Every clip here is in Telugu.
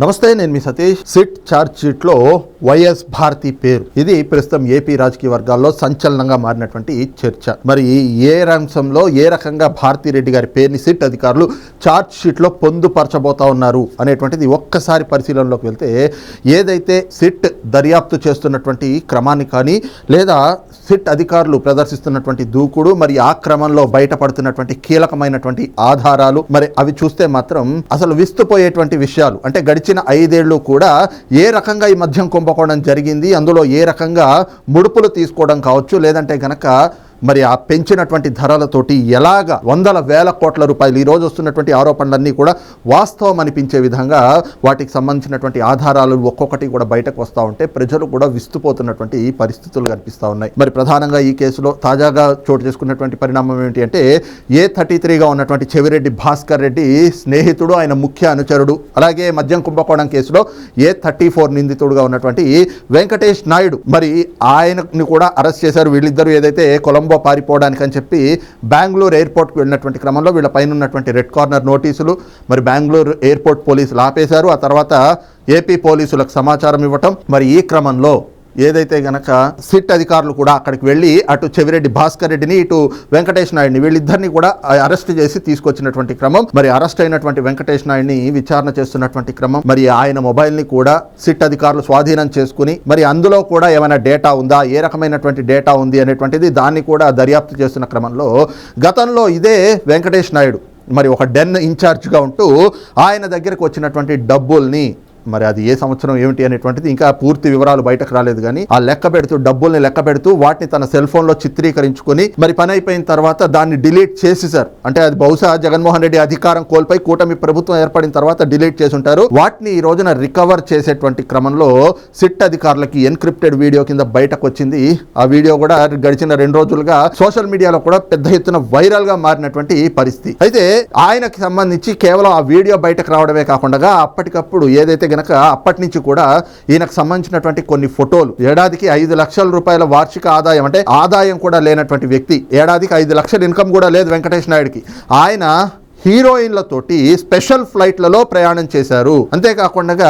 నమస్తే నేను మీ సతీష్. సిట్ ఛార్జ్ షీట్లో వైఎస్ భారతి పేరు. ఇది ప్రస్తుతం ఏపీ రాజకీయ వర్గాల్లో సంచలనంగా మారినటువంటి చర్చ. మరి ఏ అంశంలో ఏ రకంగా భారతీ రెడ్డి గారి పేరుని సిట్ అధికారులు ఛార్జ్ షీట్లో పొందుపరచబోతా ఉన్నారు అనేటువంటిది ఒక్కసారి పరిశీలనలోకి వెళ్తే ఏదైతే సిట్ దర్యాప్తు చేస్తున్నటువంటి క్రమాన్ని కానీ లేదా సిట్ అధికారులు ప్రదర్శిస్తున్నటువంటి దూకుడు మరి ఆ క్రమంలో బయటపడుతున్నటువంటి కీలకమైనటువంటి ఆధారాలు మరి అవి చూస్తే మాత్రం అసలు విస్తుపోయేటువంటి విషయాలు అంటే గడిచిన ఐదేళ్ళు కూడా ఏ రకంగా ఈ మద్యం కుంభకోణం జరిగింది అందులో ఏ రకంగా ముడుపులు తీసుకోవడం కావచ్చు లేదంటే కనుక మరి ఆ పెంచినటువంటి ధరలతోటి ఎలాగ వందల వేల కోట్ల రూపాయలు ఈ రోజు వస్తున్నటువంటి ఆరోపణలన్నీ కూడా వాస్తవం అనిపించే విధంగా వాటికి సంబంధించినటువంటి ఆధారాలు ఒక్కొక్కటి కూడా బయటకు వస్తూ ఉంటే ప్రజలు కూడా విస్తుపోతున్నటువంటి పరిస్థితులు కనిపిస్తూ ఉన్నాయి. మరి ప్రధానంగా ఈ కేసులో తాజాగా చోటు చేసుకున్నటువంటి పరిణామం ఏంటి అంటే ఏ థర్టీ త్రీగా ఉన్నటువంటి చెవిరెడ్డి భాస్కర్ రెడ్డి స్నేహితుడు ఆయన ముఖ్య అనుచరుడు అలాగే మద్యం కుంభకోణం కేసులో ఏ థర్టీ ఫోర్ నిందితుడుగా ఉన్నటువంటి వెంకటేష్ నాయుడు. మరి ఆయనని కూడా అరెస్ట్ చేశారు. వీళ్ళిద్దరూ ఏదైతే కొలంబో పారిపోవడానికి అని చెప్పి బెంగళూరు ఎయిర్పోర్ట్కి వెళ్ళినటువంటి క్రమంలో వీళ్ళ పైన ఉన్నటువంటి రెడ్ కార్నర్ నోటీసులు మరి బెంగళూరు ఎయిర్పోర్ట్ పోలీసులు ఆపేశారు. ఆ తర్వాత ఏపీ పోలీసులకు సమాచారం ఇవ్వటం. మరి ఈ క్రమంలో ఏదైతే గనక సిట్ అధికారులు కూడా అక్కడికి వెళ్ళి అటు చెవిరెడ్డి భాస్కర్ రెడ్డిని ఇటు వెంకటేష్ నాయుడిని వీళ్ళిద్దరిని కూడా అరెస్ట్ చేసి తీసుకొచ్చినటువంటి క్రమం. మరి అరెస్ట్ అయినటువంటి వెంకటేష్ నాయుడిని విచారణ చేస్తున్నటువంటి క్రమం. మరి ఆయన మొబైల్ని కూడా సిట్ అధికారులు స్వాధీనం చేసుకుని మరి అందులో కూడా ఏమైనా డేటా ఉందా? ఏ రకమైనటువంటి డేటా ఉంది అనేటువంటిది దాన్ని కూడా దర్యాప్తు చేస్తున్న క్రమంలో గతంలో ఇదే వెంకటేష్ నాయుడు మరి ఒక డెన్ ఇన్ఛార్జ్గా ఉంటూ ఆయన దగ్గరకు వచ్చినటువంటి డబ్బుల్ని మరి అది ఏ సంవత్సరం ఏమిటి అనేటువంటిది ఇంకా పూర్తి వివరాలు బయటకు రాలేదు కానీ ఆ లెక్క పెడుతూ డబ్బుల్ని లెక్క పెడుతూ వాటిని తన సెల్ ఫోన్లో చిత్రీకరించుకొని మరి పని అయిపోయిన తర్వాత దాన్ని డిలీట్ చేసేసారు అంటే అది బహుశా జగన్మోహన్ రెడ్డి అధికారం కోల్పోయి కూటమి ప్రభుత్వం ఏర్పడిన తర్వాత డిలీట్ చేసి ఉంటారు. వాటిని ఈ రోజున రికవర్ చేసేటువంటి క్రమంలో సిట్ అధికారులకి ఎన్క్రిప్టెడ్ వీడియో కింద బయటకు వచ్చింది. ఆ వీడియో కూడా గడిచిన రెండు రోజులుగా సోషల్ మీడియాలో కూడా పెద్ద ఎత్తున వైరల్గా మారినటువంటి పరిస్థితి. అయితే ఆయనకి సంబంధించి కేవలం ఆ వీడియో బయటకు రావడమే కాకుండా అప్పటికప్పుడు ఏదైతే గనక అప్పటి నుంచి కూడా ఈయనకు సంబంధించినటువంటి కొన్ని ఫోటోలు ఏడాదికి ఐదు లక్షల రూపాయల వార్షిక ఆదాయం అంటే ఆదాయం కూడా లేనటువంటి వ్యక్తి ఏడాదికి ఐదు లక్షల ఇన్కమ్ కూడా లేదు వెంకటేష్ నాయుడికి. ఆయన హీరోయిన్లతోటి స్పెషల్ ఫ్లైట్లలో ప్రయాణం చేశారు. అంతేకాకుండా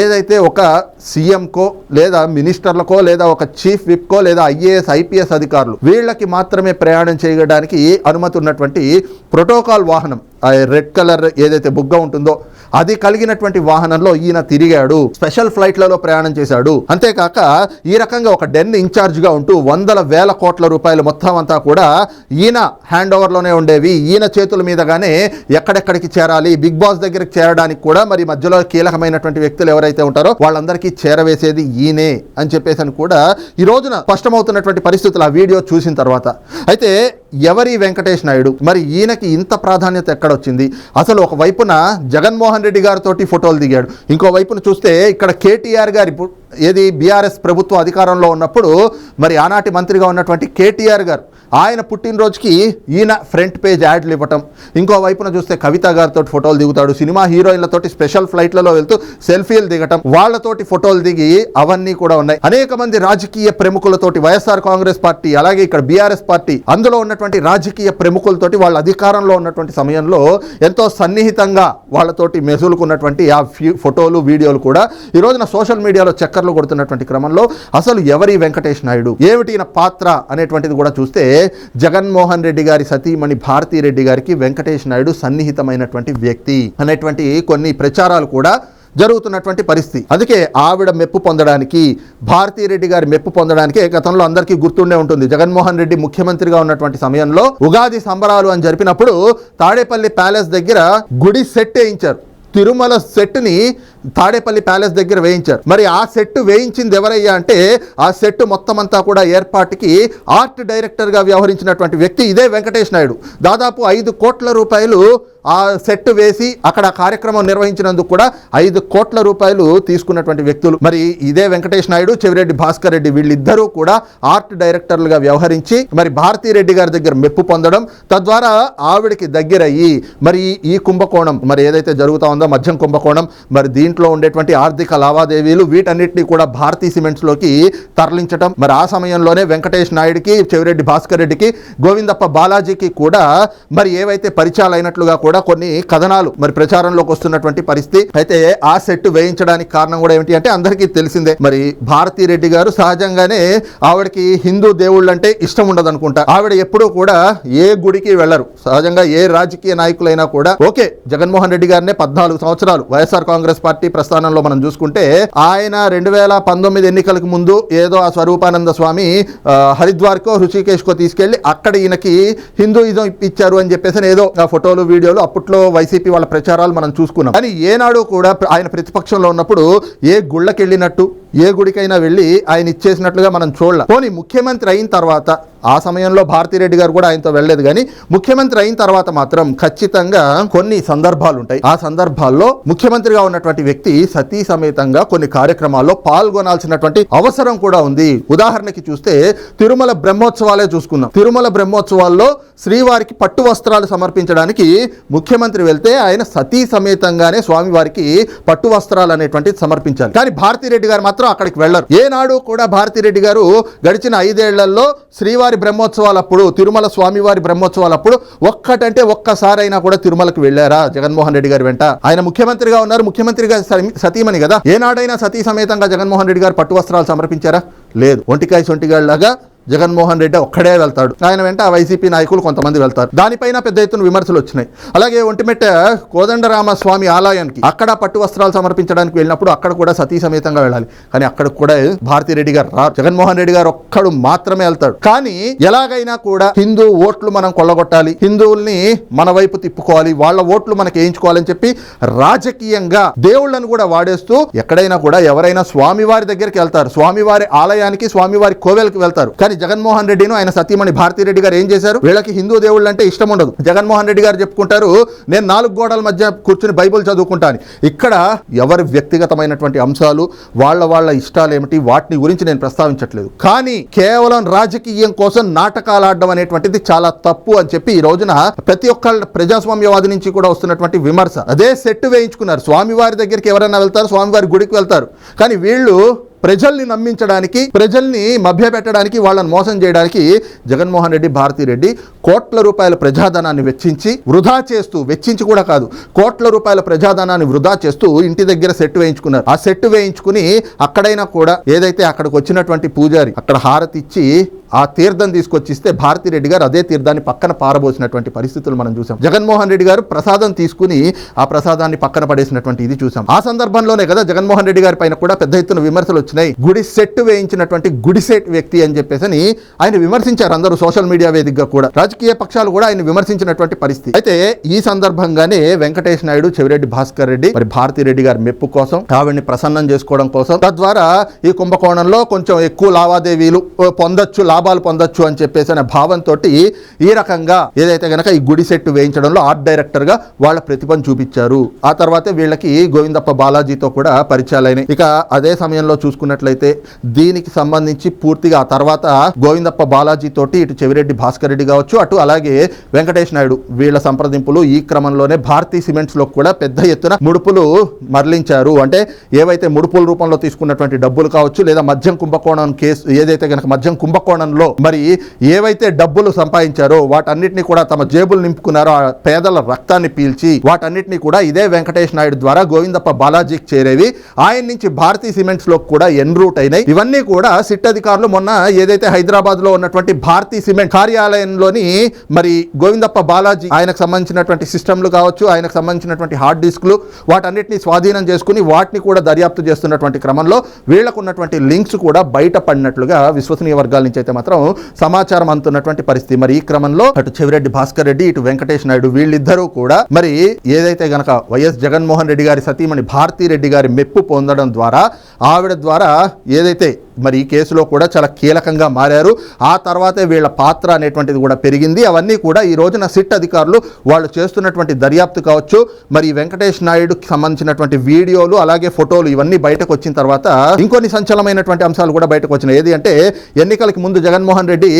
ఏదైతే ఒక సీఎంకో లేదా మినిస్టర్లకో లేదా ఒక చీఫ్ విప్కో లేదా ఐఏఎస్ ఐపీఎస్ అధికారులు వీళ్ళకి మాత్రమే ప్రయాణం చేయడానికి అనుమతి ఉన్నటువంటి ప్రోటోకాల్ వాహనం రెడ్ కలర్ ఏదైతే బుగ్గ ఉంటుందో అది కలిగినటువంటి వాహనంలో ఈయన తిరిగాడు. స్పెషల్ ఫ్లైట్లలో ప్రయాణం చేశాడు. అంతేకాక ఈ రకంగా ఒక డెన్ ఇన్ఛార్జ్గా ఉంటూ వందల వేల కోట్ల రూపాయలు మొత్తం అంతా కూడా ఈయన హ్యాండ్ ఓవర్లోనే ఉండేవి. ఈయన చేతుల మీదగానే ఎక్కడెక్కడికి చేరాలి బిగ్ బాస్ దగ్గరికి చేరడానికి కూడా మరి మధ్యలో కీలకమైనటువంటి వ్యక్తులు ఎవరైతే ఉంటారో వాళ్ళందరికీ చేరవేసేది ఈయనే అని చెప్పేసి అని కూడా ఈ రోజున స్పష్టమవుతున్నటువంటి పరిస్థితులు ఆ వీడియో చూసిన తర్వాత. అయితే ఎవరి వెంకటేష్ నాయుడు? మరి ఈయనకి ఇంత ప్రాధాన్యత ఎక్కడొచ్చింది? అసలు ఒక వైపున జగన్మోహన్ రెడ్డి గారితో ఫోటోలు దిగాడు. ఇంకో వైపున చూస్తే ఇక్కడ కేటీఆర్ గారి ఏది బీఆర్ఎస్ ప్రభుత్వం అధికారంలో ఉన్నప్పుడు మరి ఆనాటి మంత్రిగా ఉన్నటువంటి కేటీఆర్ గారు ఆయన పుట్టినరోజుకి ఈయన ఫ్రంట్ పేజ్ యాడ్లు ఇవ్వటం. ఇంకో వైపున చూస్తే కవిత గారితో ఫోటోలు దిగుతాడు. సినిమా హీరోయిన్లతోటి స్పెషల్ ఫ్లైట్లలో వెళ్తూ సెల్ఫీలు దిగటం. వాళ్ళతోటి ఫోటోలు దిగి అవన్నీ కూడా ఉన్నాయి. అనేక మంది రాజకీయ ప్రముఖులతోటి వైఎస్ఆర్ కాంగ్రెస్ పార్టీ అలాగే ఇక్కడ బీఆర్ఎస్ పార్టీ అందులో ఉన్నటువంటి రాజకీయ ప్రముఖులతోటి వాళ్ళ అధికారంలో ఉన్నటువంటి సమయంలో ఎంతో సన్నిహితంగా వాళ్ళతోటి మెసులుకున్నటువంటి ఆ ఫ్యూ ఫోటోలు వీడియోలు కూడా ఈ రోజున సోషల్ మీడియాలో చక్కర్లు కొడుతున్నటువంటి క్రమంలో అసలు ఎవరి వెంకటేష్ నాయుడు? ఏమిటి పాత్ర అనేటువంటిది కూడా చూస్తే జగన్మోహన్ రెడ్డి గారి సతీమణి భారతీ రెడ్డి గారికి వెంకటేష్ నాయుడు సన్నిహితమైనటువంటి వ్యక్తి అనేటువంటి కొన్ని ప్రచారాలు కూడా జరుగుతున్నటువంటి పరిస్థితి. అందుకే ఆవిడ మెప్పు పొందడానికి భారతీరెడ్డి గారి మెప్పు పొందడానికి గతంలో అందరికీ గుర్తుండే ఉంటుంది. జగన్మోహన్ రెడ్డి ముఖ్యమంత్రిగా ఉన్నటువంటి సమయంలో ఉగాది సంబరాలు అని జరిపినప్పుడు తాడేపల్లి ప్యాలెస్ దగ్గర గుడి సెట్ వేయించారు. తిరుమల సెట్ని తాడేపల్లి ప్యాలెస్ దగ్గర వేయించారు. మరి ఆ సెట్ వేయించింది ఎవరయ్యా అంటే ఆ సెట్ మొత్తం అంతా కూడా ఏర్పాటుకి ఆర్ట్ డైరెక్టర్గా వ్యవహరించినటువంటి వ్యక్తి ఇదే వెంకటేష్ నాయుడు. దాదాపు ఐదు కోట్ల రూపాయలు ఆ సెట్ వేసి అక్కడ కార్యక్రమం నిర్వహించినందుకు కూడా ఐదు కోట్ల రూపాయలు తీసుకున్నటువంటి వ్యక్తులు. మరి ఇదే వెంకటేష్ నాయుడు చెవిరెడ్డి భాస్కర్ రెడ్డి వీళ్ళిద్దరూ కూడా ఆర్ట్ డైరెక్టర్లుగా వ్యవహరించి మరి భారతీ రెడ్డి గారి దగ్గర మెప్పు పొందడం తద్వారా ఆవిడకి దగ్గరయ్యి మరి ఈ కుంభకోణం మరి ఏదైతే జరుగుతూ ఉందో మధ్యం కుంభకోణం మరి దీంట్లో ఉండేటువంటి ఆర్థిక లావాదేవీలు వీటన్నిటిని కూడా భారతీ సిమెంట్స్లోకి తరలించడం మరి ఆ సమయంలోనే వెంకటేష్ నాయుడికి చెవిరెడ్డి భాస్కర్ రెడ్డికి గోవిందప్ప బాలాజీకి కూడా మరి ఏవైతే పరిచయాలు అయినట్లుగా కూడా కూడా కొన్ని కథనాలు మరి ప్రచారంలోకి వస్తున్నటువంటి పరిస్థితి. అయితే ఆ సెట్ వేయించడానికి కారణం కూడా ఏమిటి అంటే అందరికీ తెలిసిందే. మరి భారతీ రెడ్డి గారు సహజంగానే ఆవిడకి హిందూ దేవుళ్ళు అంటే ఇష్టం ఉండదు అనుకుంటా. ఆవిడ ఎప్పుడూ కూడా ఏ గుడికి వెళ్ళరు. సహజంగా ఏ రాజకీయ నాయకులైనా కూడా. ఓకే జగన్మోహన్ రెడ్డి గారినే పద్నాలుగు సంవత్సరాలు వైఎస్ఆర్ కాంగ్రెస్ పార్టీ ప్రస్థానంలో మనం చూసుకుంటే ఆయన రెండు వేల పంతొమ్మిది ఎన్నికలకు ముందు ఏదో ఆ స్వరూపానంద స్వామి హరిద్వార్కో హృషికేశ్కో తీసుకెళ్ళి అక్కడ ఈయనకి హిందూయిజం ఇప్పించారు అని చెప్పేసి ఏదో ఫోటోలు వీడియోలు అప్పట్లో వైసీపీ వాళ్ళ ప్రచారాలు మనం చూసుకున్నాం. కానీ ఏనాడు కూడా ఆయన ప్రతిపక్షంలో ఉన్నప్పుడు ఏ గుళ్ళకి వెళ్ళినట్టు ఏ గుడికైనా వెళ్ళి ఆయన ఇచ్చేసినట్లుగా మనం చూడలేం. పోనీ ముఖ్యమంత్రి అయిన తర్వాత ఆ సమయంలో భారతిరెడ్డి గారు కూడా ఆయనతో వెళ్ళలేదు కానీ ముఖ్యమంత్రి అయిన తర్వాత మాత్రం ఖచ్చితంగా కొన్ని సందర్భాలు ఉంటాయి ఆ సందర్భాల్లో ముఖ్యమంత్రిగా ఉన్నటువంటి వ్యక్తి సతీ సమేతంగా కొన్ని కార్యక్రమాల్లో పాల్గొనాల్సినటువంటి అవసరం కూడా ఉంది. ఉదాహరణకి చూస్తే తిరుమల బ్రహ్మోత్సవాలే చూసుకుందాం. తిరుమల బ్రహ్మోత్సవాల్లో శ్రీవారికి పట్టు వస్త్రాలు సమర్పించడానికి ముఖ్యమంత్రి వెళ్తే ఆయన సతీ సమేతంగానే స్వామివారికి పట్టు వస్త్రాలు అనేటువంటి సమర్పించాలి. కానీ భారతిరెడ్డి గారు మాత్రం అక్కడికి వెళ్ళరు. ఏనాడు కూడా భారతిరెడ్డి గారు గడిచిన ఐదేళ్ళలో శ్రీవారి బ్రహ్మోత్సవాలప్పుడు తిరుమల స్వామివారి బ్రహ్మోత్సవాలప్పుడు ఒక్కటంటే ఒక్కసారైనా కూడా తిరుమలకు వెళ్ళారా? జగన్మోహన్ రెడ్డి గారు వెంట. ఆయన ముఖ్యమంత్రిగా ఉన్నారు. ముఖ్యమంత్రిగా సతీ- సతీమణి కదా. ఏనాడైనా సతీ సమేతంగా జగన్మోహన్ రెడ్డి గారు పట్టు వస్త్రాలు సమర్పించారా? లేదు. ఒంటికాయ సొంటిగాళ్ళలాగా జగన్మోహన్ రెడ్డి ఒక్కడే వెళ్తాడు. ఆయన వెంట ఆ వైసీపీ నాయకులు కొంతమంది వెళ్తారు. దానిపైన పెద్ద ఎత్తున విమర్శలు వచ్చినాయి. అలాగే ఒంటిమెట్ట కోదండరామ స్వామి ఆలయానికి అక్కడ పట్టు వస్త్రాలు సమర్పించడానికి వెళ్ళినప్పుడు అక్కడ కూడా సతీ సమేతంగా వెళ్ళాలి. కానీ అక్కడ కూడా భారతీ రెడ్డి గారు రారు. జగన్మోహన్ రెడ్డి గారు ఒక్కడు మాత్రమే వెళ్తాడు. కానీ ఎలాగైనా కూడా హిందూ ఓట్లు మనం కొల్లగొట్టాలి. హిందువుల్ని మన వైపు తిప్పుకోవాలి. వాళ్ళ ఓట్లు మనకి వేయించుకోవాలని చెప్పి రాజకీయంగా దేవుళ్ళను కూడా వాడేస్తూ ఎక్కడైనా కూడా ఎవరైనా స్వామివారి దగ్గరికి వెళ్తారు. స్వామివారి ఆలయానికి స్వామివారి కోవెలకి వెళ్తారు. కానీ జగన్మోహన్ రెడ్డిను ఆయన సతీమణి భారతీ రెడ్డి గారు ఏం చేశారు? వీళ్ళకి హిందూ దేవుళ్ళు అంటే ఇష్టం ఉండదు జగన్మోహన్ రెడ్డి గారు చెప్పుకుంటారు నేను నాలుగు గోడల మధ్య కూర్చుని బైబుల్ చదువుకుంటాను ఇక్కడ ఎవరి వ్యక్తిగతమైనటువంటి అంశాలు వాళ్ళ వాళ్ళ ఇష్టాలు ఏమిటి వాటిని గురించి నేను ప్రస్తావించట్లేదు. కానీ కేవలం రాజకీయం కోసం నాటకాలు ఆడడం అనేటువంటిది చాలా తప్పు అని చెప్పి ఈ రోజున ప్రతి ఒక్క ప్రజాస్వామ్యవాది నుంచి కూడా వస్తున్నటువంటి విమర్శ. అదే సెట్ వేయించుకున్నారు. స్వామివారి దగ్గరికి ఎవరైనా వెళ్తారు స్వామివారి గుడికి వెళ్తారు. కానీ వీళ్ళు ప్రజల్ని నమ్మించడానికి ప్రజల్ని మభ్యపెట్టడానికి వాళ్ళని మోసం చేయడానికి జగన్మోహన్ రెడ్డి భారతీ రెడ్డి కోట్ల రూపాయల ప్రజాధనాన్ని వెచ్చించి వృధా చేస్తూ వెచ్చించి కూడా కాదు కోట్ల రూపాయల ప్రజాధనాన్ని వృధా చేస్తూ ఇంటి దగ్గర సెట్ వేయించుకున్నారు. ఆ సెట్ వేయించుకుని అక్కడైనా కూడా ఏదైతే అక్కడికి వచ్చినటువంటి పూజారి అక్కడ హారతి ఇచ్చి ఆ తీర్థం తీసుకొచ్చి ఇస్తే రెడ్డి గారు అదే తీర్థాన్ని పక్కన పారబోసినటువంటి పరిస్థితులు మనం చూసాం. జగన్మోహన్ రెడ్డి గారు ప్రసాదం తీసుకుని ఆ ప్రసాదాన్ని పక్కన పడేసినటువంటి ఇది చూసాం. ఆ సందర్భంలోనే కదా జగన్మోహన్ రెడ్డి గారి పైన కూడా పెద్ద ఎత్తున విమర్శలు వచ్చినాయి. గుడి సెట్ వేయించినటువంటి గుడి సెట్ వ్యక్తి అని చెప్పేసి ఆయన విమర్శించారు అందరూ సోషల్ మీడియా వేదికగా కూడా. రాజకీయ పక్షాలు కూడా ఆయన విమర్శించినటువంటి పరిస్థితి. అయితే ఈ సందర్భంగానే వెంకటేష్ నాయుడు చెవిరెడ్డి భాస్కర్ రెడ్డి మరి భారతిరెడ్డి గారి మెప్పు కోసం ఆవిడ్ని ప్రసన్నం చేసుకోవడం కోసం తద్వారా ఈ కుంభకోణంలో కొంచెం ఎక్కువ లావాదేవీలు పొందొచ్చు లాభాలు పొందొచ్చు అని చెప్పేసి అనే భావంతో ఈ రకంగా ఏదైతే గనక ఈ గుడి సెట్ వేయించడంలో ఆర్ట్ డైరెక్టర్గా వాళ్ళ ప్రతిభను చూపించారు. ఆ తర్వాతే వీళ్ళకి గోవిందప్ప బాలాజీతో కూడా పరిచయాలైన ఇక అదే సమయంలో చూసుకున్నట్లయితే దీనికి సంబంధించి పూర్తిగా ఆ తర్వాత గోవిందప్ప బాలాజీ తోటి ఇటు చెవిరెడ్డి భాస్కర్ రెడ్డి కావచ్చు అటు అలాగే వెంకటేష్ నాయుడు వీళ్ళ సంప్రదింపులు ఈ క్రమంలోనే భారతీ సిమెంట్స్లో కూడా పెద్ద ఎత్తున ముడుపులు మరలించారు. అంటే ఏవైతే ముడుపుల రూపంలో తీసుకున్నటువంటి డబ్బులు కావచ్చు లేదా మద్యం కుంభకోణం కేసు ఏదైతే గనక మద్యం కుంభకోణం కుంభకోణంలో మరి ఏవైతే డబ్బులు సంపాదించారో వాటన్నిటిని కూడా తమ జేబులు నింపుకున్నారో ఆ పేదల రక్తాన్ని పీల్చి వాటన్నిటిని కూడా ఇదే వెంకటేష్ నాయుడు ద్వారా గోవిందప్ప బాలాజీకి చేరేవి. ఆయన నుంచి భారతీ సిమెంట్స్లో కూడా ఎన్రూట్ అయినాయి. ఇవన్నీ కూడా సిట్ అధికారులు మొన్న ఏదైతే హైదరాబాద్లో ఉన్నటువంటి భారతీ సిమెంట్ కార్యాలయంలోని మరి గోవిందప్ప బాలాజీ ఆయనకు సంబంధించినటువంటి సిస్టమ్లు కావచ్చు ఆయనకు సంబంధించినటువంటి హార్డ్ డిస్క్లు వాటన్నిటిని స్వాధీనం చేసుకుని వాటిని కూడా దర్యాప్తు చేస్తున్నటువంటి క్రమంలో వీళ్ళకు ఉన్నటువంటి లింక్స్ కూడా బయటపడినట్లుగా విశ్వసనీయ వర్గాల నుంచి అయితే మాత్రం సమాచారం అందుతున్నటువంటి పరిస్థితి. మరి ఈ క్రమంలో అటు చెవిరెడ్డి భాస్కర్ రెడ్డి ఇటు వెంకటేష్ నాయుడు వీళ్ళిద్దరూ కూడా మరి ఏదైతే గనక వైఎస్ జగన్మోహన్ రెడ్డి గారి సతీమణి భారతీ రెడ్డి గారి మెప్పు పొందడం ద్వారా ఆవిడ ద్వారా ఏదైతే మరి ఈ కేసులో కూడా చాలా కీలకంగా మారారు ఆ తర్వాతే వీళ్ళ పాత్ర అనేటువంటిది కూడా పెరిగింది. అవన్నీ కూడా ఈ రోజున సిట్ అధికారులు వాళ్ళు చేస్తున్నటువంటి దర్యాప్తు కావచ్చు. మరి వెంకటేష్ నాయుడుకి సంబంధించినటువంటి వీడియోలు అలాగే ఫోటోలు ఇవన్నీ బయటకు వచ్చిన తర్వాత ఇంకొన్ని సంచలనమైనటువంటి అంశాలు కూడా బయటకు వచ్చినాయి. ఏది అంటే ఎన్నికలకు ముందు జగన్మోహన్ రెడ్డి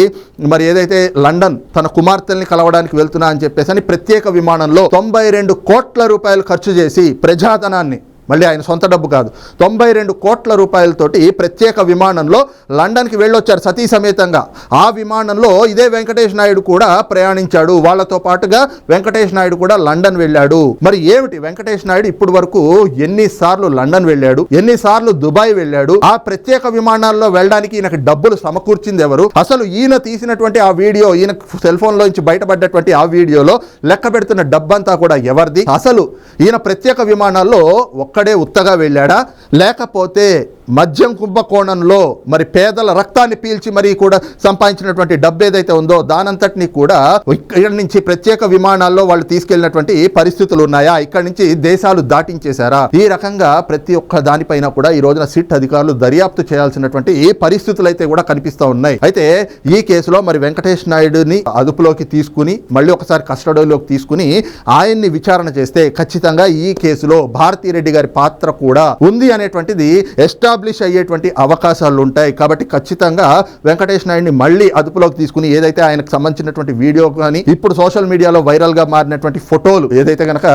మరి ఏదైతే లండన్ తన కుమార్తెల్ని కలవడానికి వెళ్తున్నా అని చెప్పేసి అని ప్రత్యేక విమానంలో తొంభై రెండు కోట్ల రూపాయలు ఖర్చు చేసి ప్రజాధనాన్ని మళ్ళీ ఆయన సొంత డబ్బు కాదు. తొంభై రెండు కోట్ల రూపాయలతోటి ప్రత్యేక విమానంలో లండన్కి వెళ్ళొచ్చారు సతీ సమేతంగా. ఆ విమానంలో ఇదే వెంకటేష్ నాయుడు కూడా ప్రయాణించాడు. వాళ్ళతో పాటుగా వెంకటేష్ నాయుడు కూడా లండన్ వెళ్ళాడు. మరి ఏమిటి వెంకటేష్ నాయుడు ఇప్పుడు వరకు ఎన్నిసార్లు లండన్ వెళ్ళాడు? ఎన్నిసార్లు దుబాయ్ వెళ్ళాడు? ఆ ప్రత్యేక విమానాల్లో వెళ్ళడానికి ఈయనకి డబ్బులు సమకూర్చింది ఎవరు? అసలు ఈయన తీసినటువంటి ఆ వీడియో ఈయన సెల్ ఫోన్లో నుంచి బయటపడ్డటువంటి ఆ వీడియోలో లెక్క పెడుతున్న డబ్బంతా కూడా ఎవరిది? అసలు ఈయన ప్రత్యేక విమానాల్లో ఒక్క ఒక్కడే ఉత్తగా వెళ్ళాడా? లేకపోతే మద్యం కుంభకోణంలో మరి పేదల రక్తాన్ని పీల్చి మరి కూడా సంపాదించినటువంటి డబ్బు ఏదైతే ఉందో దానంతటిని కూడా ఇక్కడ నుంచి ప్రత్యేక విమానాల్లో వాళ్ళు తీసుకెళ్ళినటువంటి పరిస్థితులు ఉన్నాయా? ఇక్కడ నుంచి దేశాలు దాటించేశారా? ఈ రకంగా ప్రతి ఒక్క దానిపైన కూడా ఈ రోజున సిట్ అధికారులు దర్యాప్తు చేయాల్సినటువంటి పరిస్థితులు అయితే కూడా కనిపిస్తూ ఉన్నాయి. అయితే ఈ కేసులో మరి వెంకటేష్ నాయుడుని అదుపులోకి తీసుకుని మళ్ళీ ఒకసారి కస్టడీలోకి తీసుకుని ఆయన్ని విచారణ చేస్తే ఖచ్చితంగా ఈ కేసులో భారతీరెడ్డి గారి పాత్ర కూడా ఉంది అనేటువంటిది ఎస్టాబ్లిష్ అయ్యేటువంటి అవకాశాలు ఉంటాయి కాబట్టి ఖచ్చితంగా వెంకటేష్ నాయుడిని మళ్ళీ అదుపులోకి తీసుకుని ఏదైతే ఆయనకు సంబంధించినటువంటి వీడియో కానీ ఇప్పుడు సోషల్ మీడియాలో వైరల్గా మారినటువంటి ఫోటోలు ఏదైతే కనుక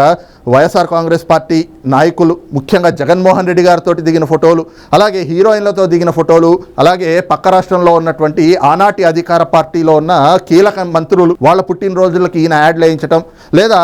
వైఎస్ఆర్ కాంగ్రెస్ పార్టీ నాయకులు ముఖ్యంగా జగన్మోహన్ రెడ్డి గారితో దిగిన ఫోటోలు అలాగే హీరోయిన్లతో దిగిన ఫోటోలు అలాగే పక్క రాష్ట్రంలో ఉన్నటువంటి ఆనాటి అధికార పార్టీలో ఉన్న కీలక మంత్రులు వాళ్ళ పుట్టినరోజులకి ఈయన యాడ్లు వేయించడం లేదా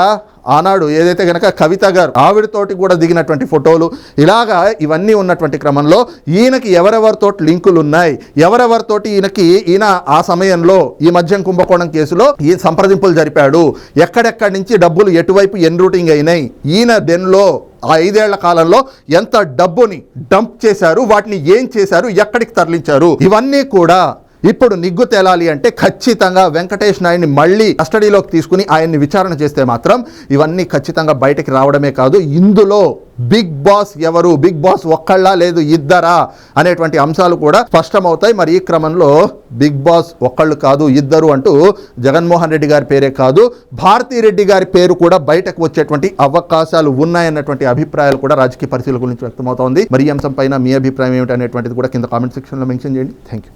ఆనాడు ఏదైతే కనుక కవిత గారు ఆవిడతోటి కూడా దిగినటువంటి ఫోటోలు ఇలాగా ఇవన్నీ ఉన్నటువంటి క్రమంలో ఈయనకి ఎవరెవరితో లింకులు ఉన్నాయి ఎవరెవరితోటి ఈయనకి ఈయన ఆ సమయంలో ఈ మద్యం కుంభకోణం కేసులో ఈ సంప్రదింపులు జరిపాడు ఎక్కడెక్కడి నుంచి డబ్బులు ఎటువైపు ఎన్ రూటింగ్ అయినాయి ఈయన దెన్లో ఆ ఐదేళ్ళ కాలంలో ఎంత డబ్బుని డంప్ చేశారు వాటిని ఏం చేశారు ఎక్కడికి తరలించారు ఇవన్నీ కూడా ఇప్పుడు నిగ్గు తేలాలి అంటే ఖచ్చితంగా వెంకటేష్ నాయుడిని మళ్ళీ కస్టడీలోకి తీసుకుని ఆయన్ని విచారణ చేస్తే మాత్రం ఇవన్నీ ఖచ్చితంగా బయటకి రావడమే కాదు ఇందులో బిగ్ బాస్ ఎవరు బిగ్ బాస్ ఒక్కళ్ళా లేదు ఇద్దరా అనేటువంటి అంశాలు కూడా స్పష్టమవుతాయి. మరి ఈ క్రమంలో బిగ్ బాస్ ఒక్కళ్ళు కాదు ఇద్దరు అంటూ జగన్మోహన్ రెడ్డి గారి పేరే కాదు భారతీ రెడ్డి గారి పేరు కూడా బయటకు వచ్చేటువంటి అవకాశాలు ఉన్నాయన్నటువంటి అభిప్రాయాలు కూడా రాజకీయ పరిశీలన గురించి వ్యక్తమవుతోంది మరి ఈ అంశం పైన మీ అభిప్రాయం ఏమిటి అనేటువంటిది కూడా కింద కామెంట్ సెక్షన్లో మెన్షన్ చేయండి. Thank you